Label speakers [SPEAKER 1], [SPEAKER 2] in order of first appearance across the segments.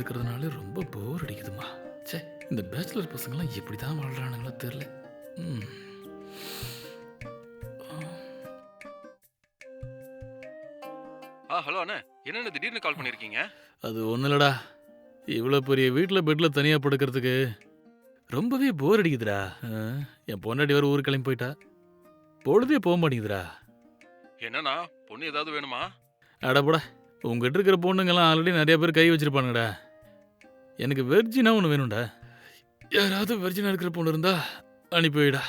[SPEAKER 1] இருக்கிறதுனால ரொம்ப போர் அடிக்குதுமா ச்சே இந்த பேச்சுலர் பசங்களாம் எப்படி தான் வாழ்கிறானுங்களோ தெரில
[SPEAKER 2] ஆ ஹலோ அண்ணே. என்னென்ன திடீர்னு கால் பண்ணியிருக்கீங்க
[SPEAKER 1] அது ஒன்றும் இல்லடா. இவ்வளோ பெரிய வீட்டில் பெட்டில் தனியாக படுக்கிறதுக்கு ரொம்பவே போர் அடிக்குதுடா. என் பொண்டாட்டி வேறு ஊருக்கு கிளம்பி போயிட்டா. பொழுதே போக மாட்டேங்குதுடா.
[SPEAKER 2] என்னண்ணா பொண்ணு ஏதாவது வேணுமா?
[SPEAKER 1] அடப்படா உங்ககிட்ட இருக்கிற பொண்ணுங்கெல்லாம் ஆல்ரெடி நிறைய பேர் கை வச்சிருப்பானுங்கடா. எனக்கு வெர்ஜினா ஒன்று வேணும்டா. யாராவது வெர்ஜினா இருக்கிற பொண்ணு இருந்தா அனுப்பி வைடா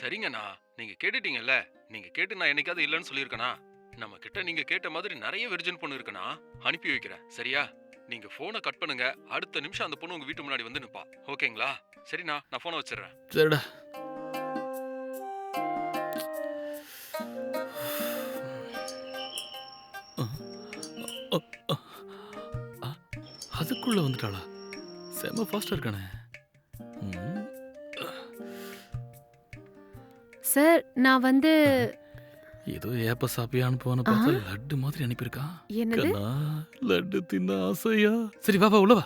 [SPEAKER 2] சரிங்கண்ணா. நீங்க கேட்டுட்டீங்கல்ல. நீங்க கேட்டு நான் என்னைக்காவது இல்லைன்னு சொல்லியிருக்கேனா? நம்ம கிட்ட நீங்க கேட்ட மாதிரி நிறைய வெர்ஜின் பொண்ணு இருக்குண்ணா. அனுப்பி வைக்கிறேன். சரியா? நீங்க போனை கட் பண்ணுங்க. அடுத்த நிமிஷம் அந்த பொண்ணு உங்க வீட்டு முன்னாடி வந்து நிப்பா. ஓகேங்களா? சரிண்ணா நான் போனை வச்சிடுறேன்.
[SPEAKER 1] சரிடா. அதுக்குள்ள வந்துட்டாளா? செம ஃபாஸ்டா இருக்கானே.
[SPEAKER 3] சார் நான் வந்து
[SPEAKER 1] ஏதோ ஏப்ப சாப்பியான்னு போன பார்த்தா லட்டு மாதிரி அனுப்பியிருக்கான்.
[SPEAKER 3] என்னது?
[SPEAKER 1] லட்டு தின்ன ஆசையா? சரி வா வா உள்ள வா.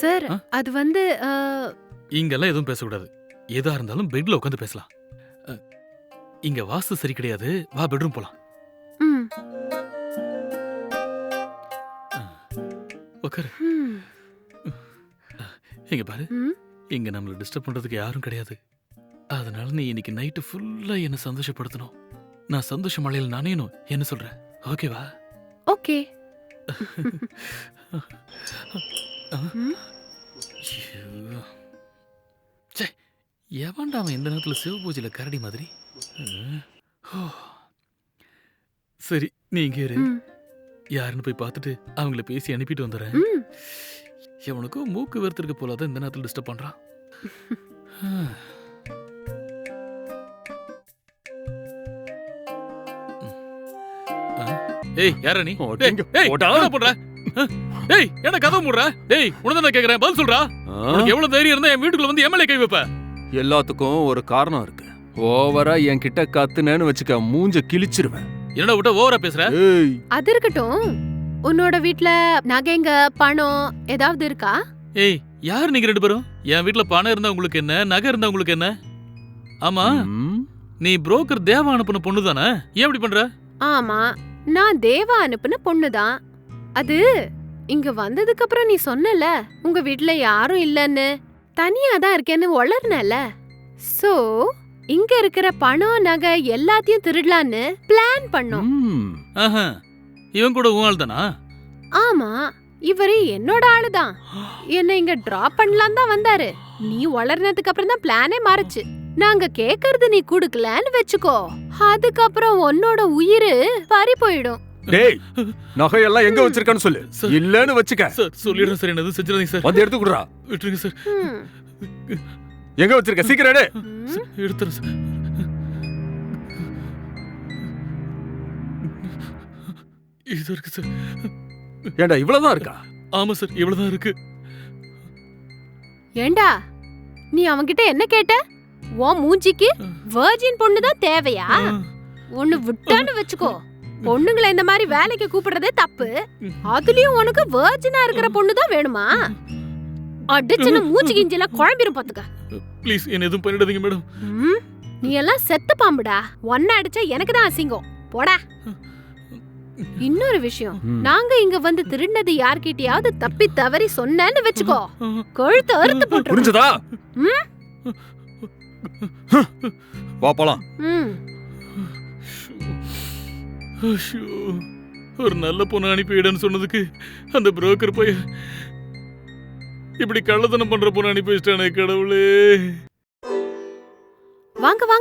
[SPEAKER 3] சார்? அது வந்து
[SPEAKER 1] இங்கெல்லாம் எதுவும் பேசக்கூடாது. எதா இருந்தாலும் பெட்ல உட்காந்து பேசலாம். இங்க வாஸ்து சரி கிடையாது. வா பெட்ரூம் போலாம்.
[SPEAKER 3] ம்,
[SPEAKER 1] உட்காரு
[SPEAKER 3] ம்,
[SPEAKER 1] இங்க பாரு.
[SPEAKER 3] ம்.
[SPEAKER 1] இங்க நம்மள டிஸ்டர்ப் பண்றதுக்கு யாரும் கிடையாது. அதனால நீ இன்னைக்கு நைட்டு ஃபுல்லா என்ன சந்தோஷப்படுத்தணும். நான் சந்தோஷ மழையில் நனையணும் என்ன சொல்ற ஓகேவா
[SPEAKER 3] ஓகே.
[SPEAKER 1] எவன்டா அவன் இந்த நேரத்துல சிவ பூஜையில கரடி மாதிரி. சரி நீ இங்கே இரு. யாருன்னு போய் பார்த்துட்டு அவங்கள பேசி அனுப்பிட்டு வந்துடுறேன். எவனுக்கும் மூக்கு வெறுத்திருக்க போலாதான் இந்த நேரத்தில் டிஸ்டர்ப் பண்றான். ஆ. ஏய் யாரா நீ? ஏய்,
[SPEAKER 2] போடா.
[SPEAKER 1] என்னடா பண்ற? ஏய் என்ன கதை மூடுற? டேய் உனதான் நான் கேக்குறேன்? பதில் சொல்றா? உனக்கு எவ்வளவு தைரியம் இருந்தா என் வீட்டுக்குள்ள வந்து எம்எல்ஏ கை வைப்ப.
[SPEAKER 2] எல்லாத்துக்கும் ஒரு காரணம் இருக்கு. ஓவரா என் கிட்ட கத்துனேன்னு வச்சுக்க மூஞ்ச கிழிச்சிருவேன்.
[SPEAKER 1] என்னடா விட்ட ஓவரா பேசுற?
[SPEAKER 2] ஏய்.
[SPEAKER 3] அது இருக்கட்டும். உன்னோட வீட்ல நகைங்க பணம் ஏதாவது இருக்கா?
[SPEAKER 1] ஏய் யார் நீங்க ரெண்டு பேரும்? என் வீட்டுல பணம் இருந்தா உங்களுக்கு என்ன? நகை இருந்தா உங்களுக்கு என்ன? ஆமா
[SPEAKER 2] ம்,
[SPEAKER 1] நீ புரோக்கர் தேவா அனுப்புன பொண்ணு தானே? ஏன் இப்படி பண்ற?
[SPEAKER 3] ஆமா நான் தேவா அனுப்புன பொண்ணுதான் அது இங்க வந்ததுக்கு அப்புறம் நீ சொன்னல உங்க வீட்ல யாரும் இல்லன்னு. தனியா தான் இருக்கேன்னு ஒளர்னல சோ இங்க இருக்கிற பணம் நகை எல்லாத்தையும் திருடலான்னு பிளான் பண்ணோம்.
[SPEAKER 2] ம்.
[SPEAKER 1] ஆஹா. இவன் கூட உன் ஆள் தானா?
[SPEAKER 3] ஆமா. இவரு என்னோட ஆளுதான். என்ன இங்க டிராப் பண்ணலாம் தான் வந்தாரு. நீ வளர்னதுக்கு அப்புறம் தான் பிளானே மாறுச்சு. நாங்க கேக்குறது நீ குடுக்கலன்னு வெச்சுக்கோ. அதுக்கப்புறம் உன்னோட உயிரு பறி போயிடும்.
[SPEAKER 2] டேய் நகையெல்லாம் எங்க வச்சிருக்கான்னு சொல்லு.
[SPEAKER 1] சார்.
[SPEAKER 2] இல்லன்னு வச்சுக்க.
[SPEAKER 1] சார் சொல்லிடுறேன் சார். என்னது செஞ்சிடாதீங்க சார்.
[SPEAKER 2] வந்து எடுத்து குடுறா.
[SPEAKER 1] விட்டுருங்க சார்.
[SPEAKER 2] எங்க வச்சிருக்க? சீக்கிரம் எடு.
[SPEAKER 3] ம்.
[SPEAKER 1] சார், இது இருக்கு சார்.
[SPEAKER 2] ஏண்டா இவ்வளவுதான் இருக்கா?
[SPEAKER 1] ஆமா சார் இவ்வளவுதான் இருக்கு.
[SPEAKER 3] ஏண்டா நீ அவன்கிட்ட என்ன கேட்ட? உன் மூஞ்சிக்கு வர்ஜின் பொண்ணு தான் தேவையா. ஒண்ணு விட்டான்னு வச்சுக்கோ. பொண்ணுங்களை இந்த மாதிரி வேலைக்கு கூப்பிடுறதே தப்பு. அதுலயும் உனக்கு வர்ஜினா இருக்கிற பொண்ணு தான் வேணுமா? அடிச்சுன்னு மூஞ்சி கிஞ்சில குழம்பிரும் பாத்துக்க.
[SPEAKER 1] ப்ளீஸ் என்ன எதுவும் பண்ணிடாதீங்க மேடம்
[SPEAKER 3] நீ எல்லாம் செத்து பாம்புடா. ஒன்ன அடிச்சா எனக்கு தான் அசிங்கம். போடா. இன்னொரு விஷயம். நாங்க இங்க வந்து திருடினது யார்கிட்டயாவது தப்பி தவறி சொன்னேன்னு வச்சுக்கோ. கழுத்து அறுத்து போட்டுருவேன்
[SPEAKER 2] புரிஞ்சதா? வா போலாம்.
[SPEAKER 1] ஒரு நல்ல பொண்ணு அனுப்பிவிடன்னு சொன்னதுக்கு அந்த புரோக்கர் போய் இப்படி கள்ளத்தனம் பண்ற பொண்ணு அனுப்பி வச்சிட்டானே கடவுளே.
[SPEAKER 3] வாங்க வாங்க.